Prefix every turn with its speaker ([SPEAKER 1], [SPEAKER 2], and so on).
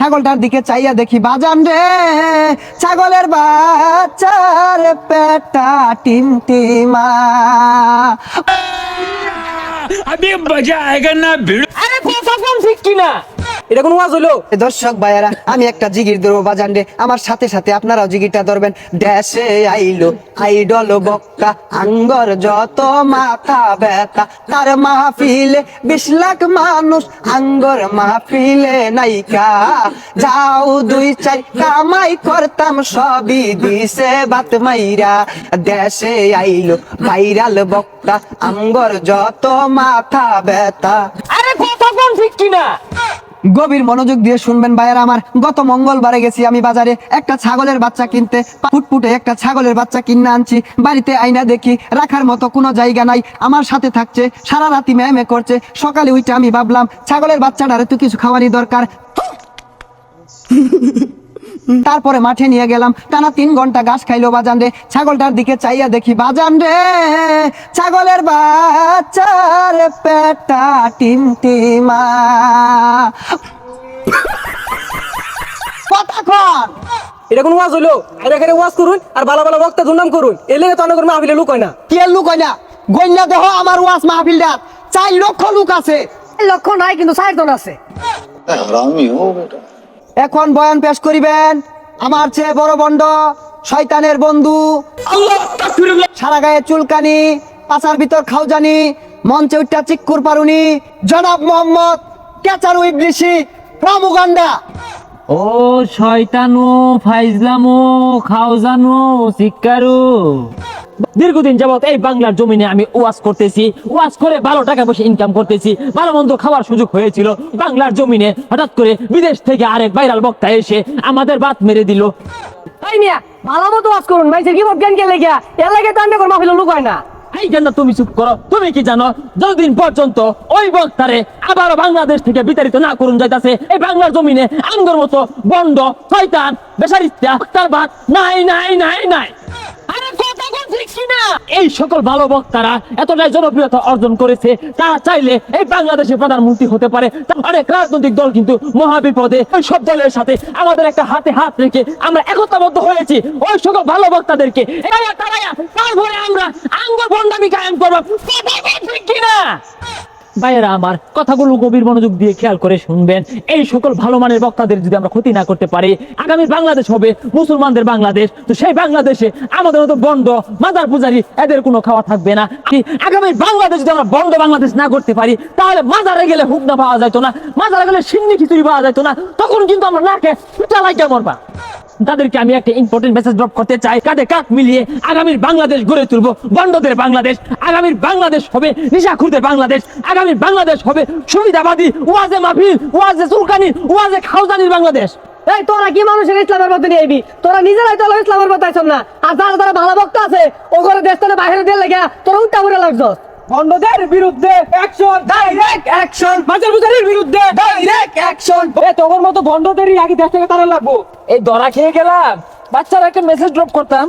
[SPEAKER 1] ছাগলটার দিকে চাইয়া দেখি, বাজান রে, ছাগলের বাচ্চার পেটা টিম টিমা
[SPEAKER 2] আমি বাজা আয়গা না ভিড়
[SPEAKER 3] আরে পাঁচা কম ঠিক কিনা? এটা কোন ওয়াজ হলো
[SPEAKER 1] দর্শক ভাইয়ারা আমি একটা জিগির ধরবো বাজান রে। আমার সাথে সাথে আপনারাও জিগিরটা ধরবেন। দেশে আইলো আইডল বক্কা আঙ্গর যত মাথা ব্যথা তার মাহফিলে বিশ লাখ মানুষ আঙ্গর মাহফিলে নাইকা যাও দুই চাই কামাই করতাম সবই দিছে বাত মাইরা। দেশে আইলো ভাইরাল বক্তা আঙ্গর যত মাথা ব্যথা।
[SPEAKER 3] আরে কথা কোন ঠিক কিনা?
[SPEAKER 1] গভীর মনোযোগ দিয়ে শুনবেন, ভাইয়ারা, আমার গত মঙ্গলবারে গেছি, আমি বাজারে একটা ছাগলের বাচ্চা কিনতে, ফুটফুটে একটা ছাগলের বাচ্চা কিনে আনছি। বাড়িতে আইনা দেখি, রাখার মতো কোনো জায়গা নাই, আমার সাথে থাকছে, সারা রাতি ম্যামে করছে। সকালে উইটা আমি ভাবলাম, ছাগলের বাচ্চাটারে তো কিছু খাওয়ারই দরকার। তারপরে মাঠে নিয়ে গেলাম। টানা তিন ঘণ্টা গাছ খাইলো বাজান রে ছাগলটার দিকে চাইয়া দেখি বাজান রে ছাগলের বাচ্চার পেটা টিম টিমা কতক্ষণ
[SPEAKER 3] এটা কোন ওয়াজ হলো এটা করে ওয়াজ করুন আর ভালো ভালো বক্তা দুর্নাম করুন। এলে তো অনেক মাহফিলে লুক হয় না।
[SPEAKER 1] কি লুক হয় না? গন্যা দেহ আমার ওয়াজ মাহফিল ডাক চার লক্ষ লোক আছে।
[SPEAKER 3] লক্ষ নাই কিন্তু চারজন আছে।
[SPEAKER 4] হারামি হো বেটা।
[SPEAKER 1] এখন বয়ান পেশ করিবেন। আমার চেয়ে বড় বন্ড শয়তানের বন্ধু। সারা গায়ে চুলকানি পাচার ভিতর খাওজানি মঞ্চে উঠটা চিক্কুর পারুনি। জনাব মোহাম্মদ কেচারু ইবলিশি প্রমুগান্ডা
[SPEAKER 5] ও শয়তানু, ফাইজলামু খাওজানু শিক্ষারু দীর্ঘদিন যাবত এই বাংলার জমিনে আমি ওয়াজ করতেছি ওয়াজ করে ভালো টাকা পয়সা ইনকাম করতেছি ভালো মন্দ খাওয়ার সুযোগ হয়েছিল। বাংলার জমিনে হঠাৎ করে বিদেশ থেকে আরেক ভাইরাল বক্তা এসে আমাদের বাত মেরে দিল।
[SPEAKER 3] তাই মিয়া ভালো মতো ওয়াজ করুন ভাই কি জ্ঞান কে লেগে এর লাগে তো অনেক মাহফিলে হয় না।
[SPEAKER 5] এই জন্য তুমি চুপ করো তুমি কি জানো যতদিন পর্যন্ত ওই বক্তারে আবারও বাংলাদেশ থেকে বিতাড়িত না করুন যাইতাছে এই বাংলার জমিনে আমগর মতো বন্ড শয়তান বেসারিস্তা বক্তার বাদ নাই নাই নাই নাই। ঠিক কিনা এই সকল ভালো বক্তারা এতটাই জনপ্রিয়তা অর্জন করেছে, তারা চাইলে এই বাংলাদেশের প্রধানমন্ত্রী হতে পারে। অনেক রাজনৈতিক দল কিন্তু মহাবিপদে ওই সব দলের সাথে আমাদের একটা হাতে হাত রেখে আমরা একতাবদ্ধ হয়েছি। ওই সকল ভালো বক্তাদেরকে তারপরে আমরা আঙ্গুর ভণ্ডামি কায়েম করব। ঠিক কিনা? ভাইয়েরা আমার কথাগুলো গভীর মনোযোগ দিয়ে খেয়াল করে শুনবেন। এই সকল ভালো মানের বক্তাদের যদি আমরা ক্ষতি না করতে পারি, আগামী বাংলাদেশ হবে মুসলমানদের বাংলাদেশ। তো সেই বাংলাদেশে আমাদের মতো বন্ড মাদার পূজারি এদের কোনো খাওয়া থাকবে না। কি আগামী বাংলাদেশ যদি আমরা বন্ড বাংলাদেশ না করতে পারি, তাহলে মাজারে গেলে হুকনা পাওয়া যেত না মাজারে গেলে সিন্নি খিচুড়ি পাওয়া যেত না, তখন কিন্তু আমরা নাকে চালাই কেমন পা তাদেরকে আমি একটা ইম্পর্টেন্ট মেসেজ ড্রপ করতে চাই। কাঁধে কাঁধ মিলিয়ে আগামীর বাংলাদেশ গড়ে তুলবো। বন্ডদের বাংলাদেশ, আগামীর বাংলাদেশ হবে নিশাখুরদের বাংলাদেশ, আগামীর বাংলাদেশ হবে সুবিধাবাদী ওয়াজে মাহফিল, ওয়াজে চুলকানি ওয়াজে খাউজানির বাংলাদেশ।
[SPEAKER 3] এই, তোরা কি মানুষের ইসলামের মধ্যে নিয়ে আইবি? তোরা নিজেরাই তো ইসলামের মধ্যে আইছ না। আর যারা তারা ভালো ভক্ত আছে ও করে দেশ বাইরে দিয়ে লেগে তোরা উল্টা করে লাগছস। বন্ধদের বিরুদ্ধে অ্যাকশন ডাইরেক্ট অ্যাকশন মাজার বুজারির বিরুদ্ধে ডাইরেক্ট অ্যাকশন এ তোর মতো বন্ধদেরই আগে দেশ থেকে তারা লাগবো। এই দরা খেয়ে গেলাম। বাচ্চারা একটা মেসেজ ড্রপ করতাম।